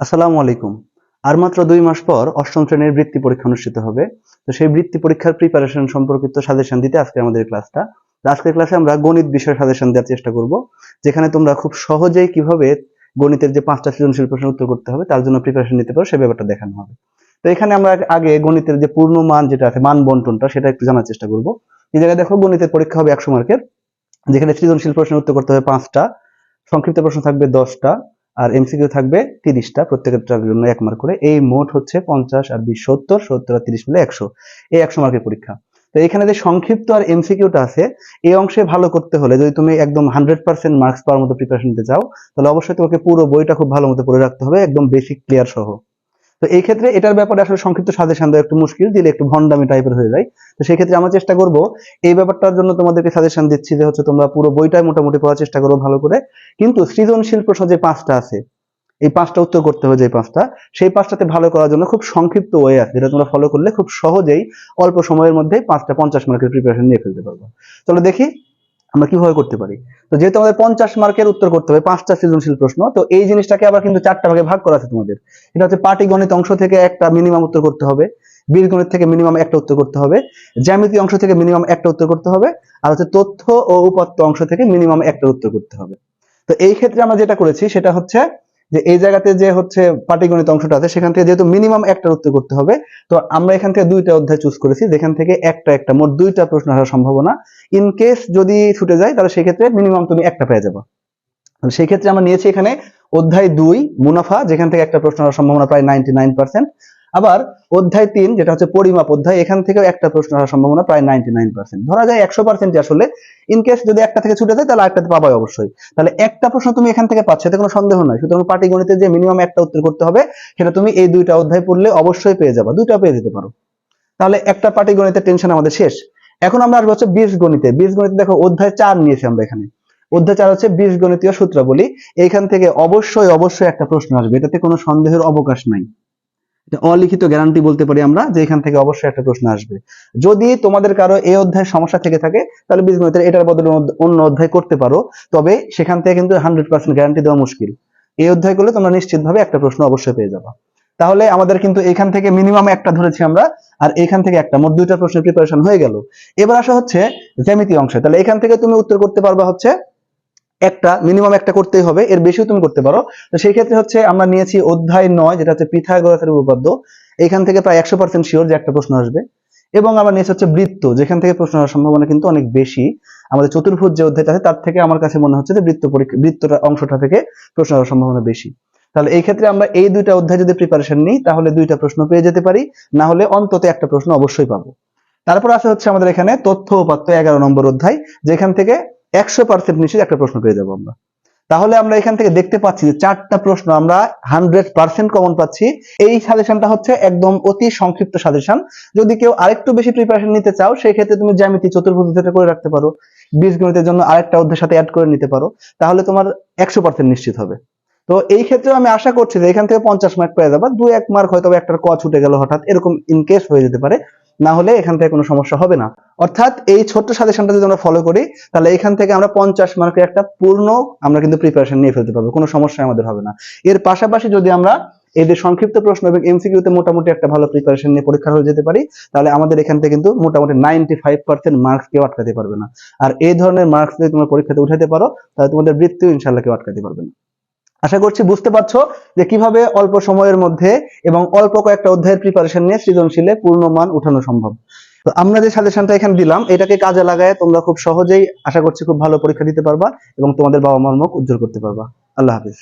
আসসালামু আলাইকুম। আর মাত্র দুই মাস পর অষ্টম শ্রেণির বৃত্তি পরীক্ষা অনুষ্ঠিত হবে। তো সেই বৃত্তি পরীক্ষার প্রিপারেশন সম্পর্কিত সাজেশন দিতে আজকে আমাদের ক্লাসটা আজকের ক্লাসে আমরা গণিত বিষয়ে সাজেশন দেওয়ার চেষ্টা করব, যেখানে তোমরা খুব সহজেই কীভাবে গণিতের যে পাঁচটা সৃজনশীল প্রশ্নের উত্তর করতে হবে, তার জন্য প্রিপারেশন নিতে পারো, সে ব্যাপারটা দেখানো হবে। তো এখানে আমরা আগে গণিতের যে পূর্ণ মান যেটা আছে, মান বন্টনটা, সেটা একটু জানার চেষ্টা করব। এই জায়গায় দেখো গণিতের পরীক্ষা হবে একশো মার্কের যেখানে সৃজনশীল প্রশ্নের উত্তর করতে হবে পাঁচটা, সংক্ষিপ্ত প্রশ্ন থাকবে দশটা আর এমসিকিউ থাকবে তিরিশটা, প্রত্যেকটার জন্য এক মার্ক করে। এই মোট হচ্ছে পঞ্চাশ আর বিশ, সত্তর সত্তর আর তিরিশ মিলে একশো। এই একশো মার্কের পরীক্ষা। তো এখানে যে সংক্ষিপ্ত আর এমসিকিউটা আছে, এই অংশে ভালো করতে হলে যদি তুমি একদম হান্ড্রেড পার্সেন্ট মার্কস পাওয়ার মতো প্রিপারেশন নিতে চাও, তাহলে অবশ্যই তোমাকে পুরো বইটা খুব ভালো মতো পড়ে রাখতে হবে, একদম বেসিক ক্লিয়ার সহ। তো এই ক্ষেত্রে এটার ব্যাপারে আসলে সংক্ষিপ্ত সাজেশন দেওয়া একটু মুশকিল, দিলে একটু ভন্ডামি টাইপের হয়ে যায়। তো সেই ক্ষেত্রে আমরা চেষ্টা করব, এই ব্যাপারটার জন্য তোমাদেরকে সাজেশন দিচ্ছি যে হচ্ছে তোমরা পুরো বইটাই মোটামুটি পড়ার চেষ্টা করো ভালো করে। কিন্তু সৃজনশীল প্রশ্ন যে পাঁচটা আছে, এই পাঁচটা উত্তর করতে হবে যে পাঁচটা, সেই পাঁচটাতে ভালো করার জন্য খুব সংক্ষিপ্ত ওয়ে আছে, যেটা তোমরা ফলো করলে খুব সহজেই অল্প সময়ের মধ্যে পাঁচটা পঞ্চাশ মার্কের প্রিপারেশন নিয়ে ফেলতে পারব। চলো দেখি আমরা কীভাবে করতে পারি? তো যেহেতু আমাদের পঞ্চাশ মার্কের উত্তর করতে হবে, পাঁচটা সৃজনশীল প্রশ্ন, তো এই জিনিসটাকে আবার কিন্তু চারটা ভাগে ভাগ করা আছে তোমাদের। এটা হচ্ছে পাটিগণিত অংশ থেকে একটা মিনিমাম উত্তর করতে হবে বীজগণিত থেকে মিনিমাম একটা উত্তর করতে হবে, জ্যামিতি অংশ থেকে মিনিমাম একটা উত্তর করতে হবে, আর হচ্ছে তথ্য ও উপাত্ত অংশ থেকে মিনিমাম একটা উত্তর করতে হবে। তো এই ক্ষেত্রে আমরা যেটা করেছি, সেটা হচ্ছে যে এই জায়গাতে যে হচ্ছে পাটিগণিত অংশটা আছে, সেখান থেকে যেহেতু মিনিমাম একটা উত্তর করতে হবে, তো আমরা এখান থেকে দুইটা অধ্যায় চুজ করেছি, যেখান থেকে একটা একটা, মোট দুইটা প্রশ্ন আসার সম্ভাবনা। ইন কেস যদি ছুটে যায়, তাহলে সেক্ষেত্রে মিনিমাম তুমি একটা পেয়ে যাব। সেক্ষেত্রে আমরা নিয়েছি এখানে অধ্যায় দুই, মুনাফা, যেখান থেকে একটা প্রশ্ন আসার সম্ভাবনা প্রায় নাইনটি নাইন পার্সেন্ট আবার অধ্যায় তিন, যেটা হচ্ছে পরিমাপ অধ্যায়, এখান থেকেও একটা প্রশ্ন আসার সম্ভাবনা প্রায় নাইনটি নাইন পার্সেন্ট ধরা যায় একশো পার্সেন্ট আসলে ইন কেস যদি একটা থেকে ছুটে যায়, তাহলে আরেকটাতে পাবাই অবশ্যই। তাহলে একটা প্রশ্ন তুমি এখান থেকে পাচ্ছ, এতে কোনো সন্দেহ নাই। সুতরাং পাটিগণিতে যে মিনিমাম একটা উত্তর করতে হবে, সেটা তুমি এই দুইটা অধ্যায় পড়লে অবশ্যই পেয়ে যাবা। দুইটা পেয়ে যেতে পারো। তাহলে একটা পাটিগণিতের টেনশন আমাদের শেষ। এখন আমরা আসব হচ্ছে বীজ গণিতে বীজ গণিতে দেখো অধ্যায় চার নিয়েছি আমরা এখানে। অধ্যায় চার হচ্ছে বীজ গণিতীয় সূত্রাবলী। এইখান থেকে অবশ্যই অবশ্যই একটা প্রশ্ন আসবে। এটাতে কোনো সন্দেহের অবকাশ নাই। অলিখিত গ্যারান্টি বলতে পারি আমরা যে এখান থেকে অবশ্যই একটা প্রশ্ন আসবে। যদি তোমাদের কারও এই অধ্যায় সমস্যা থেকে থাকে, তাহলে বীজগণিতের এটার বদলে অন্য অধ্যায় করতে পারো। তবে সেখান থেকে কিন্তু হান্ড্রেড পার্সেন্ট গ্যারান্টি দেওয়া মুশকিল। এই অধ্যায় করলে তোমরা নিশ্চিতভাবে একটা প্রশ্ন অবশ্যই পেয়ে যাবে। তাহলে আমাদের কিন্তু এখান থেকে মিনিমাম একটা ধরেছি আমরা, আর এখান থেকে একটা। মোট দুইটা প্রশ্নের প্রিপারেশন হয়ে গেল। এবার আসা হচ্ছে জ্যামিতি অংশে। তাহলে এখান থেকে তুমি উত্তর করতে পারবা হচ্ছে একটা মিনিমাম একটা করতেই হবে, এর বেশিও তুমি করতে পারো। তো সেই ক্ষেত্রে হচ্ছে আমরা নিয়েছি অধ্যায় নয়, যেটা হচ্ছে পিথাগোরাসের উপপাদ্য। এখান থেকে প্রায় একশো পার্সেন্ট শিওর যে একটা প্রশ্ন আসবে। এবং আমরা নিয়েছি হচ্ছে বৃত্ত, যেখান থেকে প্রশ্ন আসার সম্ভাবনা কিন্তু অনেক বেশি। আমাদের চতুর্ভুজ যে অধ্যায়টা আছে, তার থেকে আমার কাছে মনে হচ্ছে যে বৃত্ত পরীক্ষা, বৃত্তটা অংশটা থেকে প্রশ্ন আসার সম্ভাবনা বেশি। তাহলে এই ক্ষেত্রে আমরা এই দুইটা অধ্যায় যদি প্রিপারেশন নিই, তাহলে দুইটা প্রশ্ন পেয়ে যেতে পারি। না হলে অন্তত একটা প্রশ্ন অবশ্যই পাবো। তারপর আসা হচ্ছে আমাদের এখানে তথ্য উপাত্ত এগারো নম্বর অধ্যায়, যেখান থেকে একশো পার্সেন্ট নিশ্চিত একটা প্রশ্ন পেয়ে যাব আমরা। তাহলে আমরা এখান থেকে দেখতে পাচ্ছি যে চারটা প্রশ্ন আমরা হান্ড্রেড পার্সেন্ট কমন পাচ্ছি। এই সাজেশনটা হচ্ছে একদম অতি সংক্ষিপ্ত সাজেশন। যদি কেউ আরেকটু বেশি প্রিপারেশন নিতে চাও সেই ক্ষেত্রে তুমি জ্যামিতি চতুর্ভুজ অধ্যায়টা করে রাখতে পারো। বীজগণিতের জন্য আরেকটা অধ্যায়ের সাথে অ্যাড করে নিতে পারো। তাহলে তোমার একশো পার্সেন্ট নিশ্চিত হবে। তো এই ক্ষেত্রে আমি আশা করছি যে এখান থেকে পঞ্চাশ মার্ক পেয়ে যাবা। দু এক মার্ক হয়তো বা একটার ক ছুটে গেল হঠাৎ, এরকম ইন কেস হয়ে যেতে পারে। না হলে এখান থেকে কোনো সমস্যা হবে না। অর্থাৎ এই ছোট্ট সাজেশনটা যদি আমরা ফলো করি, তাহলে এখান থেকে আমরা পঞ্চাশ মার্কের একটা পূর্ণ আমরা কিন্তু প্রিপারেশন নিয়ে ফেলতে পারব, কোনো সমস্যা আমাদের হবে না। এর পাশাপাশি যদি আমরা এদের সংক্ষিপ্ত প্রশ্ন এবং এমসিকিউতে মোটামুটি একটা ভালো প্রিপারেশন নিয়ে পরীক্ষা হয়ে যেতে পারি, তাহলে আমাদের এখান থেকে কিন্তু মোটামুটি নাইনটি ফাইভ পার্সেন্ট মার্কস কেউ আটকাতে পারবে না। আর এই ধরনের মার্কস যদি তোমরা পরীক্ষাতে উঠাতে পারো, তাহলে তোমাদের বৃত্তিও ইনশাল্লাহ কেউ আটকাতে পারবে না। আশা করছি বুঝতে পারছ যে কীভাবে অল্প সময়ের মধ্যে এবং অল্প কয়েকটা অধ্যায়ের প্রিপারেশন নিয়ে সৃজনশীলে পূর্ণ মান উঠানো সম্ভব। তো আমরা যে সাজেশনটা এখানে দিলাম, এটাকে কাজে লাগায় তোমরা খুব সহজেই আশা করছি খুব ভালো পরীক্ষা দিতে পারবা এবং তোমাদের বাবা মার মুখ উজ্জ্বল করতে পারবা। আল্লাহ হাফিজ।